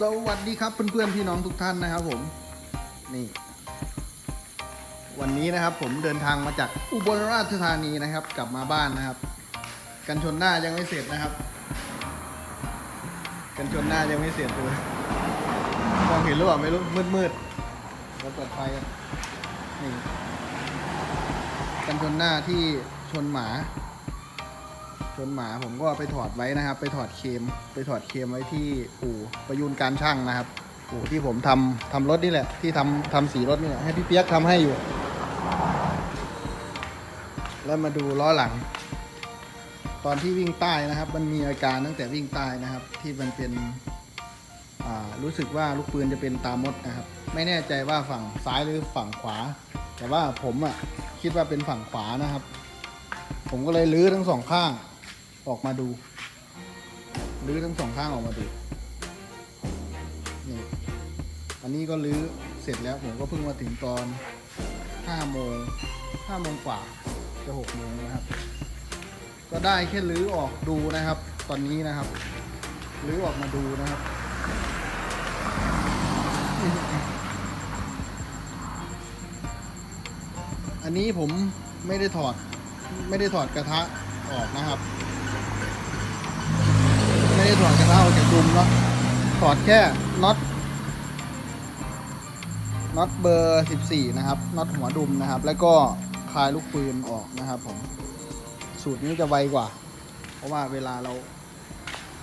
สวัสดีครับเพื่อนๆพี่น้องทุกท่านนะครับผมนี่ วันนี้นะครับผมเดินทางมาจากอุบลราชธานีนะครับ กลับมาบ้านนะครับ กันชนหน้ายังไม่เสร็จนะครับ กันชนหน้ายังไม่เสร็จเลยมองเห็นหรือเปล่าไม่รู้มืดๆเราเปิดไฟนี่กันชนหน้าที่ชนหมา นหมาผมก็ไปถอดไว้นะครับ ไปถอดเคม ไปถอดเคมไว้ที่อู่ประยูนการช่างนะครับอู่ที่ผมทำทำรถนี่แหละ ที่ทำทำสีรถนี่แหละให้พี่เปียกทำให้อยู่ แล้วมาดูล้อหลัง ตอนที่วิ่งใต้นะครับ มันมีอาการตั้งแต่วิ่งใต้นะครับ ที่มันเป็นรู้สึกว่าลูกปืนจะเป็นตามดนะครับ ไม่แน่ใจว่าฝั่งซ้ายหรือฝั่งขวา แต่ว่าผมอะคิดว่าเป็นฝั่งขวานะครับ ผมก็เลยลื้อทั้งสองข้าง ออกมาดูลื้อทั้งสองข้างออกมาดูนี่อันนี้ก็ลื้อเสร็จแล้วผมก็เพิ่งมาถึงตอนห้าโมงห้าโมงกว่าจะหกโมงนะครับ ก็ได้แค่ลื้อออกดูนะครับ ตอนนี้นะครับลื้อออกมาดูนะครับ อันนี้ผมไม่ได้ถอดไม่ได้ถอดกระทะออกนะครับ ไม่ได้ถอดกระทะออกจากดุมเนาะถอดแค่น็อตน็อตเบอร์ 14 นะครับน็อตหัวดุมนะครับ แล้วก็คลายลูกปืนออกนะครับผมสูตรนี้จะไวกว่า เพราะว่าเวลาเรา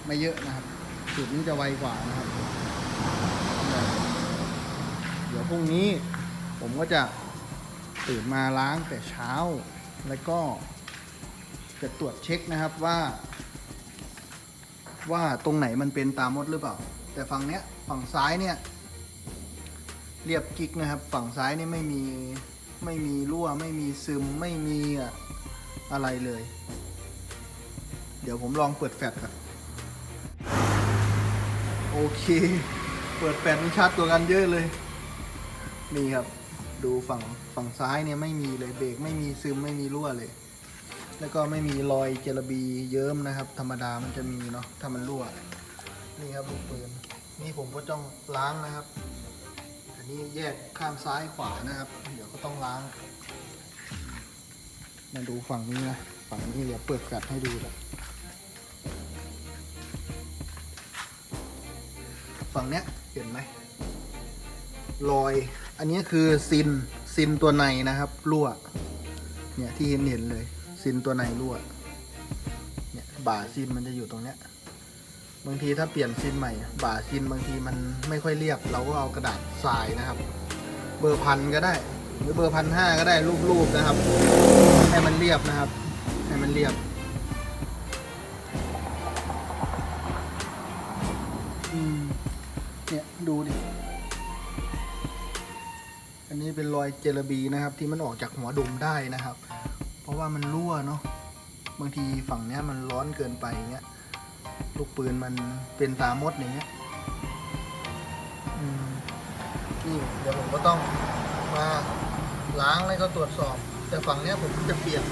ไม่เยอะนะครับ สูตรนี้จะไวกว่านะครับ เดี๋ยวพรุ่งนี้ผมก็จะตื่นมาล้างแต่เช้า แล้วก็จะตรวจเช็คนะครับว่า ว่าตรงไหนมันเป็นตามดหรือเปล่า แต่ฝั่งเนี้ยฝั่งซ้ายเนี่ยเรียบกิกนะครับ ฝั่งซ้ายนี่ไม่มีไม่มีรั่วไม่มีซึมไม่มีอะไรเลย เดี๋ยวผมลองเปิดแฟลชก่อนโอเค เปิดแฟลชมันชัดกว่ากันเยอะเลย นี่ครับ ดูฝั่งฝั่งซ้ายเนี่ยไม่มีเลยเบรกไม่มีซึมไม่มีรั่วเลย แล้วก็ไม่มีรอยเจลาบีเยิ้มนะครับ ธรรมดามันจะมีเนาะถ้ามันรั่ว นี่ครับลูกปืนนี่ผมก็ต้องล้างนะครับ อันนี้แยกข้างซ้ายขวานะครับ เดี๋ยวก็ต้องล้าง มาดูฝั่งนี้นะ ฝั่งนี้เดี๋ยวเปิดแฟลชให้ดูแบบฝั่งเนี้ยเห็นไหมรอย อันนี้คือซินซินตัวในนะครับรั่ว เนี่ยที่เห็นเห็นเลย ซินตัวในรั่วเนี่ยบ่าซินมันจะอยู่ตรงเนี้ยบางทีถ้าเปลี่ยนซินใหม่ บ่าซินบางทีมันไม่ค่อยเรียบ เราก็เอากระดาษทรายนะครับ เบอร์พันก็ได้ หรือเบอร์พันห้าก็ได้รูปๆนะครับ ให้มันเรียบนะครับ ให้มันเรียบอืมเนี่ยดูดิ อันนี้เป็นรอยเจลาบีนะครับ ที่มันออกจากหัวดุมได้นะครับ ราะว่ามันรั่วเนาะบางทีฝั่งเนี้ยมันร้อนเกินไปอย่างเงี้ยลูกปืนมันเป็นตามดอย่างเงี้ยอืมนี่เดี๋ยวผมก็ต้องมาล้างแล้วก็ตรวจสอบ แต่ฝั่งเนี้ยผมจะเปลี่ยน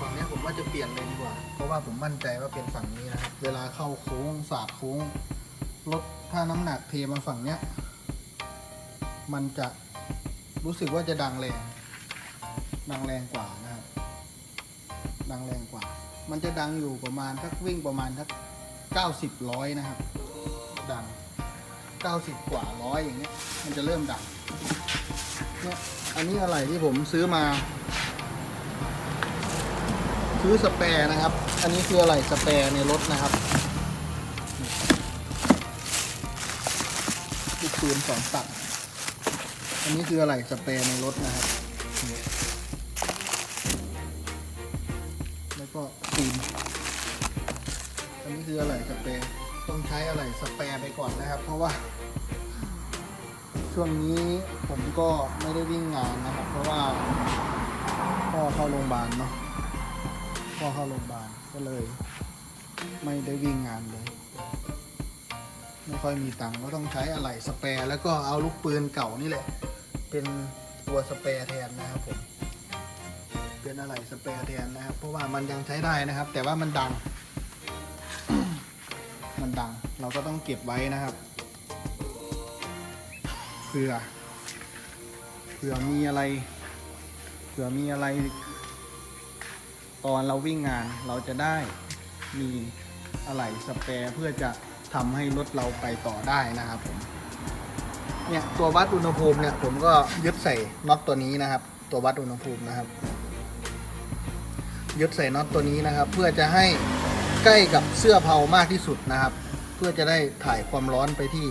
ฝั่งเนี้ยผมว่าจะเปลี่ยนเลยดีกว่า เพราะว่าผมมั่นใจว่าเป็นฝั่งนี้นะเวลาเข้าโค้งสาดโค้งรถถ้าน้ำหนักเทมาฝั่งเนี้ย มันจะรู้สึกว่าจะดังแรง ดังแรงกว่านะครับ ดังแรงกว่า มันจะดังอยู่ประมาณทักวิ่งประมาณทักเก้าสิบร้อยนะครับ ดังเก้าสิบกว่าร้อยอย่างเงี้ย มันจะเริ่มดังเนี่ยอันนี้อะไรที่ผมซื้อมา ซื้อสแปร์นะครับ อันนี้คืออะไรสแปร์ในรถนะครับลูกปืนสองตัดอันนี้คืออะไรสเปร์ในรถนะครับ คืออะไรสเปรย์ต้องใช้อะไรสเปรย์ไปก่อนนะครับ เพราะว่า ช่วงนี้ผมก็ไม่ได้วิ่งงานนะครับ เพราะว่าพ่อเข้าโรงพยาบาลเนาะพ่อเข้าโรงพยาบาลก็เลย ไม่ได้วิ่งงานเลยไม่ค่อยมีตังค์ก็ต้องใช้อะไรสเปรย์แล้วก็เอาลูกปืนเก่านี่แหละ เป็นตัวสเปรย์แทนนะครับผมเป็นอะไรสเปรย์แทนนะครับ เพราะว่ามันยังใช้ได้นะครับ แต่ว่ามันดัง มันดัง เราก็ต้องเก็บไว้นะครับเผื่อเผื่อมีอะไรเผื่อมีอะไร ตอนเราวิ่งงานเราจะได้มีอะไรสเปร์เพื่อจะทำให้รถเราไปต่อได้นะครับผมเนี่ยตัววัดอุณหภูมิเนี่ยผมก็ยึดใส่น็อตตัวนี้นะครับ ตัววัดอุณหภูมินะครับยึดใส่น็อตตัวนี้นะครับ เพื่อจะให้ ใกล้กับเสื้อเผามากที่สุดนะครับ เพื่อจะได้ถ่ายความร้อนไปที่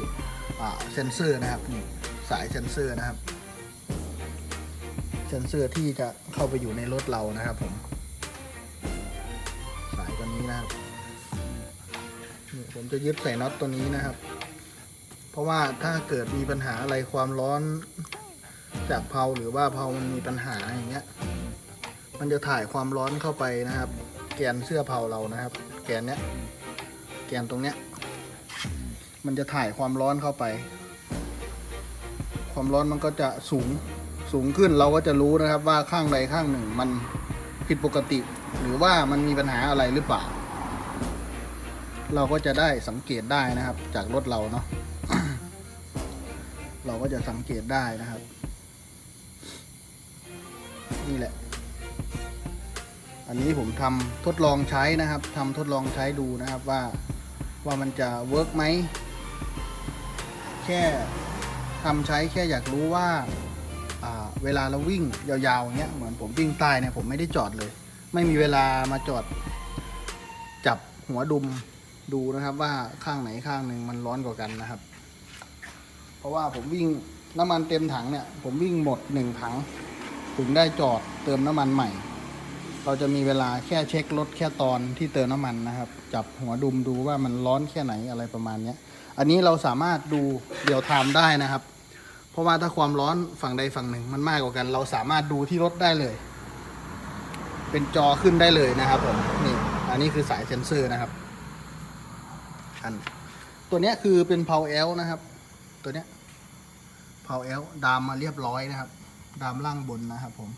เซนเซอร์นะครับนี่สายเซนเซอร์นะครับเซนเซอร์ที่จะเข้าไปอยู่ในรถเรานะครับผมสายตัวนี้นะครับนี่ผมจะยึดใส่น็อตตัวนี้นะครับ เพราะว่าถ้าเกิดมีปัญหาอะไรความร้อนจากเพลาหรือว่าเพลามันมีปัญหาอย่างเงี้ย มันจะถ่ายความร้อนเข้าไปนะครับ แกนเสื้อเพลาเรานะครับ นเนี้ยแกนตรงเนี้ย มันจะถ่ายความร้อนเข้าไป ความร้อนมันก็จะสูงสูงขึ้นเราก็จะรู้นะครับว่าข้างใดข้างหนึ่งมันผิดปกติ หรือว่ามันมีปัญหาอะไรหรือเปล่า เราก็จะได้สังเกตได้นะครับ จากรถเราเนาะเราก็จะสังเกตได้นะครับ นี่แหละ อันนี้ผมทำทดลองใช้นะครับทำทดลองใช้ดูนะครับว่าว่ามันจะเวิร์กไหมแค่ทำใช้แค่อยากรู้ว่าเวลาเราวิ่งยาวๆอย่างเงี้ยเหมือนผมวิ่งใต้เนี่ยผมไม่ได้จอดเลย ไม่มีเวลามาจอด จับหัวดุมดูนะครับว่าข้างไหนข้างหนึ่งมันร้อนกว่ากันนะครับ เพราะว่าผมวิ่งน้ำมันเต็มถังเนี่ย ผมวิ่งหมดหนึ่งถัง ถึงได้จอดเติมน้ำมันใหม่ เราจะมีเวลาแค่เช็ครถแค่ตอนที่เติมน้ำมันนะครับ จับหัวดุมดูว่ามันร้อนแค่ไหนอะไรประมาณเนี้ยอันนี้เราสามารถดูเดี่ยวไทม์ได้นะครับ เพราะว่าถ้าความร้อนฝั่งใดฝั่งหนึ่งมันมากกว่ากัน เราสามารถดูที่รถได้เลย เป็นจอขึ้นได้เลยนะครับผมนี่อันนี้คือสายเซ็นเซอร์นะครับอันตัวเนี้ยคือเป็นเพาเอลนะครับ ตัวเนี้ยเพาเอลดามมาเรียบร้อยนะครับ ดามล่างบนนะครับผม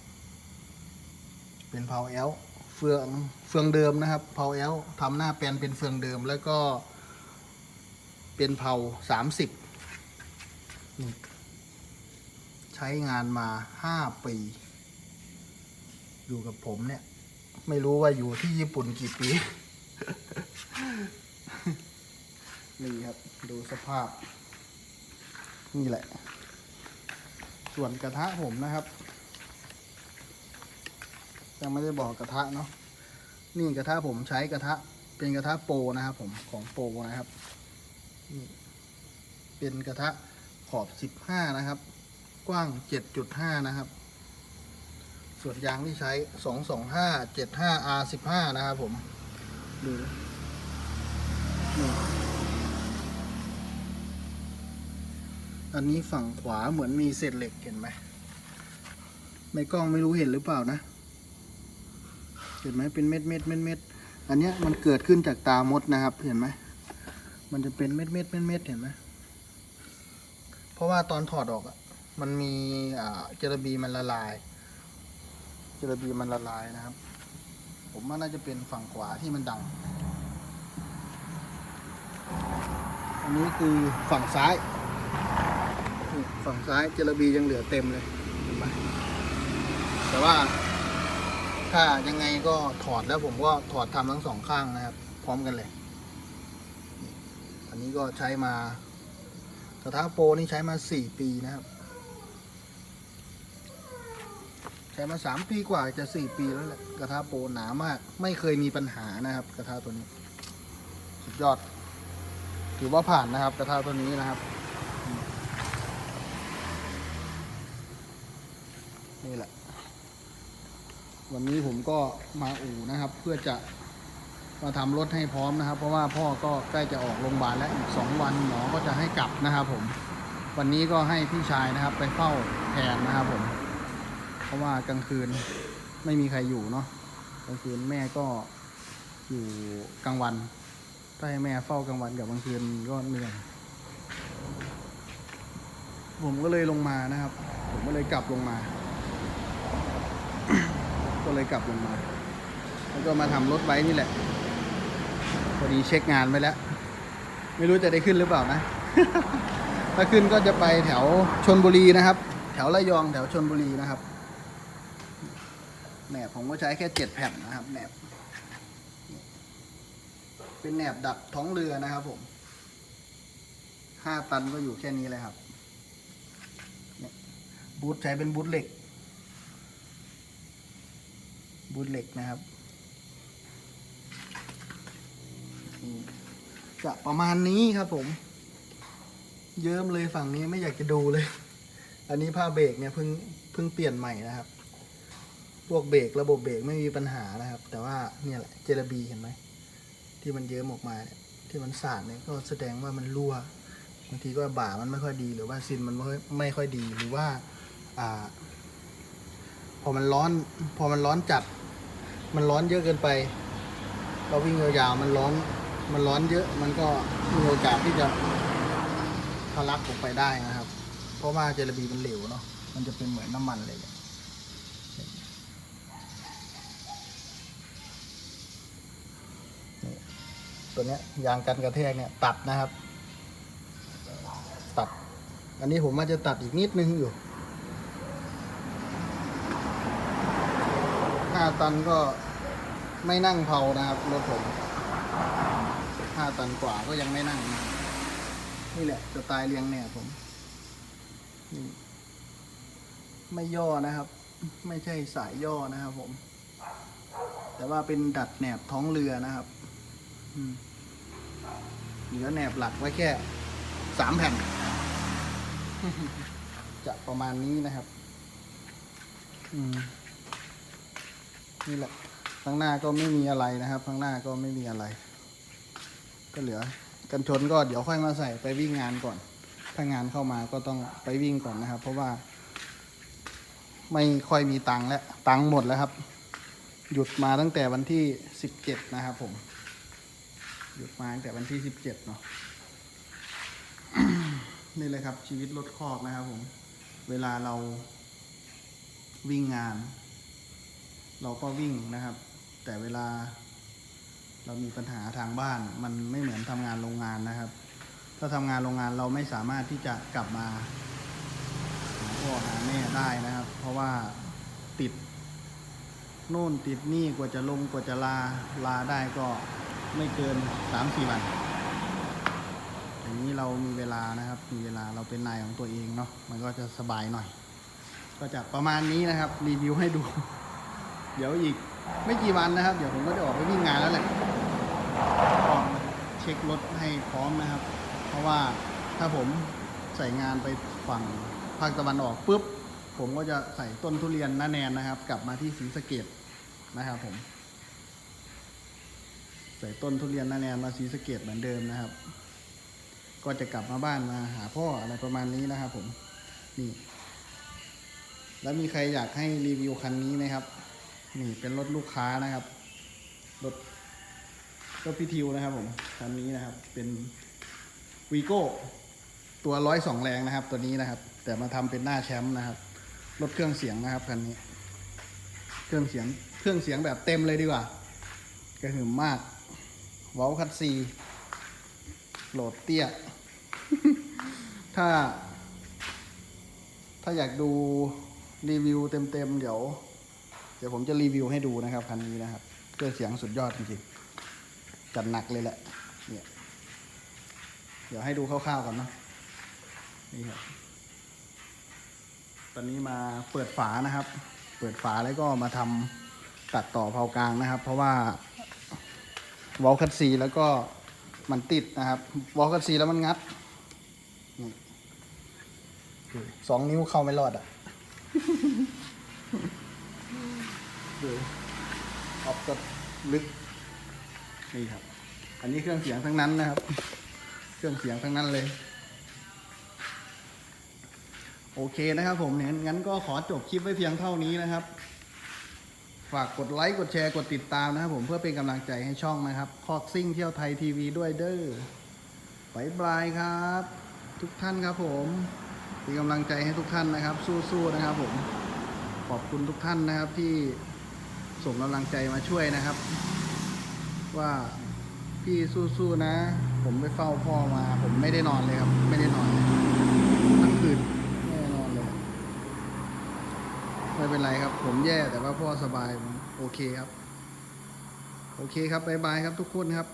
เป็นเพาเอลเฟืองเฟืองเดิมนะครับเพาเอลทำหน้าแปลนเป็นเฟืองเดิมแล้วก็เป็นเผาสามสิบใช้งานมาห้าปี อยู่กับผมเนี่ย ไม่รู้ว่าอยู่ที่ญี่ปุ่นกี่ปี นี่ครับ ดูสภาพ นี่แหละ ส่วนกระทะผมนะครับ ยังไม่ได้บอกกระทะเนาะนี่กระทะผมใช้กระทะเป็นกระทะโปรนะครับผมของโปรนะครับนี่เป็นกระทะขอบ 15 นะครับ กว้าง 7.5 นะครับ ส่วนยางที่ใช้ 225 75 R15 นะครับผมดูอันนี้ฝั่งขวาเหมือนมีเศษเหล็กเห็นไหมในกล้องไม่รู้เห็นหรือเปล่านะ เห็นไหมเป็นเม็ดเม็ดเม็ดเม็ดอันเนี้ยมันเกิดขึ้นจากตามดนะครับ เห็นไหมมันจะเป็นเม็ดเม็ดเม็ดเม็ดเห็นไหมเพราะว่าตอนถอดออกอะมันมีเจลบีมันละลาย เจลบีมันละลายนะครับ ผมว่าน่าจะเป็นฝั่งขวาที่มันดัง อันนี้คือฝั่งซ้าย ฝั่งซ้ายเจลบียังเหลือเต็มเลยเห็นไหมแต่ว่า ถ้ายังไงก็ถอดแล้วผมก็ถอดทำทั้งสองข้างนะครับ พร้อมกันเลย อันนี้ก็ใช้มากระทะโปรนี่ใช้มาสี่ปีนะครับ ใช้มาสามปีกว่าจะสี่ปีแล้วแหละกระทะโปรหนามาก ไม่เคยมีปัญหานะครับ กระทะตัวนี้ สุดยอด ถือว่าผ่านนะครับ กระทะตัวนี้นะครับ นี่แหละ วันนี้ผมก็มาอู่นะครับ เพื่อจะมาทำรถให้พร้อมนะครับ เพราะว่าพ่อก็ใกล้จะออกโรงพยาบาลแล้วอีกสองวันหมอก็จะให้กลับนะครับ ผม วันนี้ก็ให้พี่ชายนะครับ ไปเฝ้าแทนนะครับ ผม เพราะว่ากลางคืนไม่มีใครอยู่เนาะกลางคืนแม่ก็อยู่กลางวันถ้าให้แม่เฝ้ากลางวันกับกลางคืนก็เหนื่อยผมก็เลยลงมานะครับ ผมก็เลยกลับลงมา เลยกลับลงมา แล้วก็มาทำรถไว้นี่แหละ พอดีเช็คงานไปแล้ว ไม่รู้จะได้ขึ้นหรือเปล่านะ ถ้าขึ้นก็จะไปแถวชนบุรีนะครับ แถวระยองแถวชนบุรีนะครับ แหนบผมก็ใช้แค่เจ็ดแผ่นนะครับ แหนบ เป็นแหนบดัดท้องเรือนะครับผมห้าตันก็อยู่แค่นี้เลยครับบูทใช้เป็นบูทเหล็ก บูทเหล็กนะครับ จะประมาณนี้ครับผม เยิ้มเลยฝั่งนี้ไม่อยากจะดูเลย อันนี้ผ้าเบรกเนี่ยเพิ่งเพิ่งเปลี่ยนใหม่นะครับ พวกเบรกระบบเบรกไม่มีปัญหานะครับ แต่ว่าเนี่ยแหละเจลบีเห็นไหมที่มันเยิ้มออกมาเนี่ยที่มันสาดเนี่ยก็แสดงว่ามันรั่วบางทีก็บ่ามันไม่ค่อยดีหรือว่าซินมันไม่ค่อยไม่ค่อยดีหรือว่าอ่าพอมันร้อน พอมันร้อนจัด มันร้อนเยอะเกินไป เราวิ่งยาวๆมันร้อน มันร้อนเยอะมันก็มีโอกาสที่จะทะลักออกไปได้นะครับ เพราะว่าเจลาบีมันเหลวเนาะมันจะเป็นเหมือนน้ำมันเลยตัวเนี้ยยางกันกระแทกเนี่ยตัดนะครับ ตัด อันนี้ผมว่าจะตัดอีกนิดนึงอยู่ ห้าตันก็ไม่นั่งเผานะครับรถผมห้าตันกว่าก็ยังไม่นั่งนะนี่แหละสไตล์เลี้ยงเนี่ยผมนี่ไม่ย่อนะครับ ไม่ใช่สายย่อนะครับผม แต่ว่าเป็นดัดแหนบท้องเรือนะครับเหลือแหนบหลักไว้แค่สามแผ่น จะประมาณนี้นะครับ อืม นี่แหละข้างหน้าก็ไม่มีอะไรนะครับ ข้างหน้าก็ไม่มีอะไร ก็เหลือ กันชนก็เดี๋ยวค่อยมาใส่ไปวิ่งงานก่อน ถ้างานเข้ามาก็ต้องไปวิ่งก่อนนะครับ เพราะว่า ไม่ค่อยมีตังค์แล้วตังค์หมดแล้วครับ หยุดมาตั้งแต่วันที่สิบเจ็ดนะครับผม หยุดมาตั้งแต่วันที่สิบเจ็ดเนาะนี่เลยครับชีวิตรถคอกนะครับผม เวลาเราวิ่งงาน เราก็วิ่งนะครับ แต่เวลา เรามีปัญหาทางบ้านมันไม่เหมือนทำงานโรงงานนะครับ ถ้าทำงานโรงงานเราไม่สามารถที่จะกลับมาหาพ่อหาแม่ได้นะครับ เพราะว่าติดโน่นติดนี่กว่าจะลงกว่าจะลาลาได้ก็ไม่เกินสามสี่วันอย่างนี้เรามีเวลานะครับ มีเวลาเราเป็นนายของตัวเองเนาะมันก็จะสบายหน่อย ก็จะประมาณนี้นะครับ รีวิวให้ดู เดี๋ยวอีกไม่กี่วันนะครับ เดี๋ยวผมก็จะออกไปวิ่งงานแล้วแหละก็เช็ครถให้พร้อมนะครับ เพราะว่าถ้าผมใส่งานไปฝั่งภาคตะวันออกปุ๊บ ผมก็จะใส่ต้นทุเรียนน้าแนนนะครับ กลับมาที่ศรีสะเกดนะครับผม ใส่ต้นทุเรียนน้าแนนมาศรีสะเกดเหมือนเดิมนะครับ ก็จะกลับมาบ้านมาหาพ่ออะไรประมาณนี้นะครับ ผมนี่แล้วมีใครอยากให้รีวิวคันนี้ไหมครับ นี่เป็นรถลูกค้านะครับรถรถพิทิวนะครับผมคันนี้นะครับเป็นวีโก้ตัวร้อยสองแรงนะครับ ตัวนี้นะครับ แต่มาทำเป็นหน้าแชมป์นะครับรถเครื่องเสียงนะครับคันนี้ เครื่องเสียงเครื่องเสียงแบบเต็มเลยดีกว่ากระหึ่มมากวอลคัตซีโหลดเตี้ย ถ้า ถ้าอยากดูรีวิวเต็มๆเดี๋ยว ดี๋ยวผมจะรีวิวให้ดูนะครับคันนี้นะครับเครื่องเสียงสุดยอดจริงๆจัดหนักเลยแหละเนี่ยเดี๋ยวให้ดูคร่าวๆก่อนนะนี่ครับตอนนี้มาเปิดฝานะครับ เปิดฝาแล้วก็มาทำตัดต่อเผากลางนะครับ เพราะว่าวอลคัตซีแล้วก็มันติดนะครับวอลคัตซีแล้วมันงัดสองนิ้วเข้าไม่รอดอะ ดูออฟก็ ลึกนี่ครับ อันนี้เครื่องเสียงทั้งนั้นนะครับ เครื่องเสียงทั้งนั้นเลย โอเคนะครับผมเนี่ยงั้นก็ขอจบคลิปไว้เพียงเท่านี้นะครับ ฝากกดไลค์กดแชร์กดติดตามนะครับ ผมเพื่อเป็นกำลังใจให้ช่องนะครับ คอกซิ่งเที่ยวไทยทีวีด้วยเด้อบายบายครับ ทุกท่านครับผมเป็นกำลังใจให้ทุกท่านนะครับ สู้ๆนะครับผมขอบคุณทุกท่านนะครับที่ ส่งกำลังใจมาช่วยนะครับ ว่าพี่สู้ๆนะ ผมไปเฝ้าพ่อมา ผมไม่ได้นอนเลยครับ ไม่ได้นอนทั้งคืนไม่ได้นอนเลยไม่เป็นไรครับ ผมแย่แต่ว่าพ่อสบายโอเคครับ โอเคครับบายบายครับทุกคนครับ